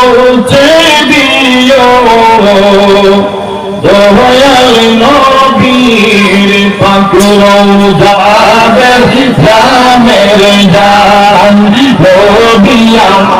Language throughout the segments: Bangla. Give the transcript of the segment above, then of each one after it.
পৌঁছে দিও। দয়াল নবীর পাকুর যাবে ইসলামের জান। নবী আমাদের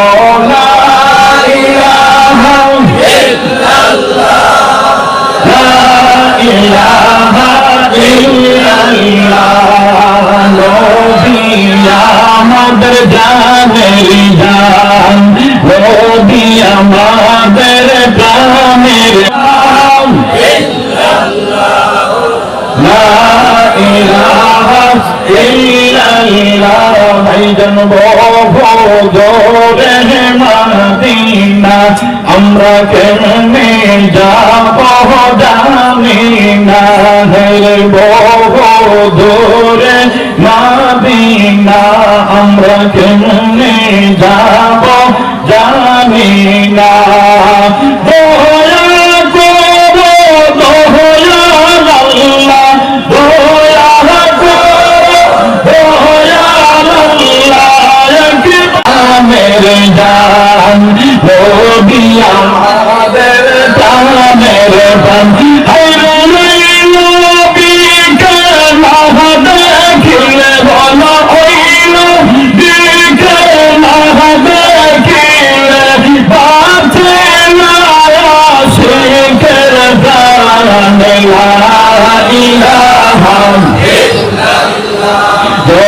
জানের জান নবী আমাদের প্রাণের মদিনা। আমরা কেমনে যাব জানি না। হে বহুদূরে মদিনা। আমরা কেমনে যাব জানি না। দয়া করো দয়াল আল্লাহ দয়া করো একবার জান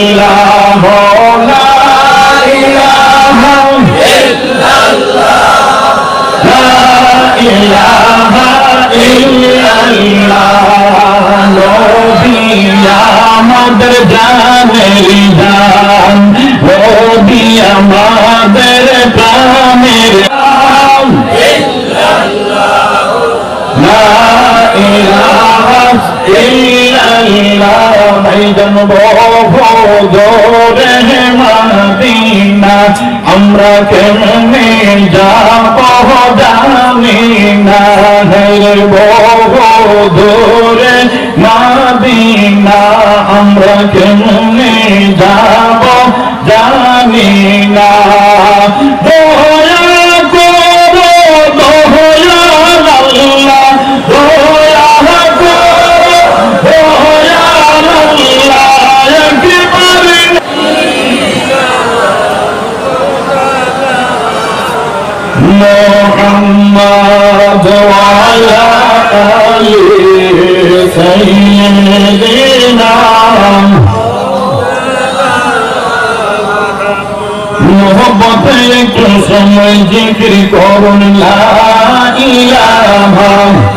ইলাহ লা ইলাহা ইল্লাল্লাহ লা ইলাহা ইল্লাল্লাহ নবী আমাদের জানের জান নবী আমাদের প্রাণের ইল্লাল্লাহ লা ইলাহা ইল্লাল্লাহ মদিনা আমরা কেমনে যাব জানি না হে বহুদূরে মদিনা আমরা কেমনে যাব জানি محمد وعلى آل سيدنا محبت ایک سمجھ ذکر کرن لا الہ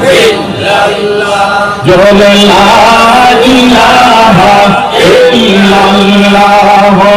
الا اللہ جل لا الہ الا اللہ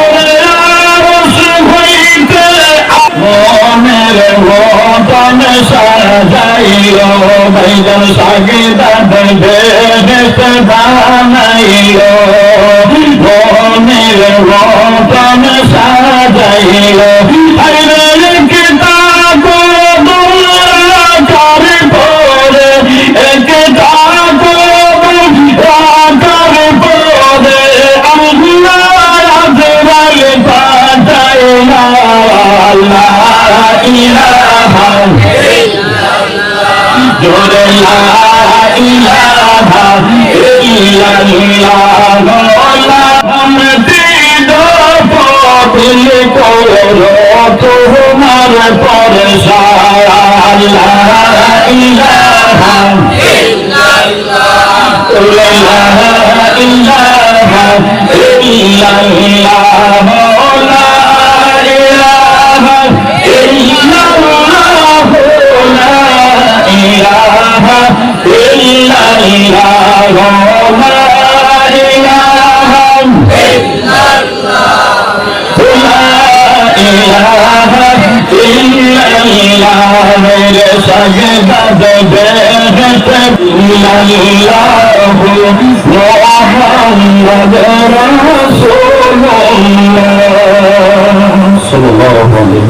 সাজাইও ভাইজান সাগে দাদে বেশ বানাইও মনের রতন সাজাইও ভাইরের কিতাব দোরাকার পরে এক তোমার পরে সারা ইলাহা ইল্লাল্লাহ ইলাহা ইল্লাল্লাহ لا محمد رسول الله صلى الله عليه وسلم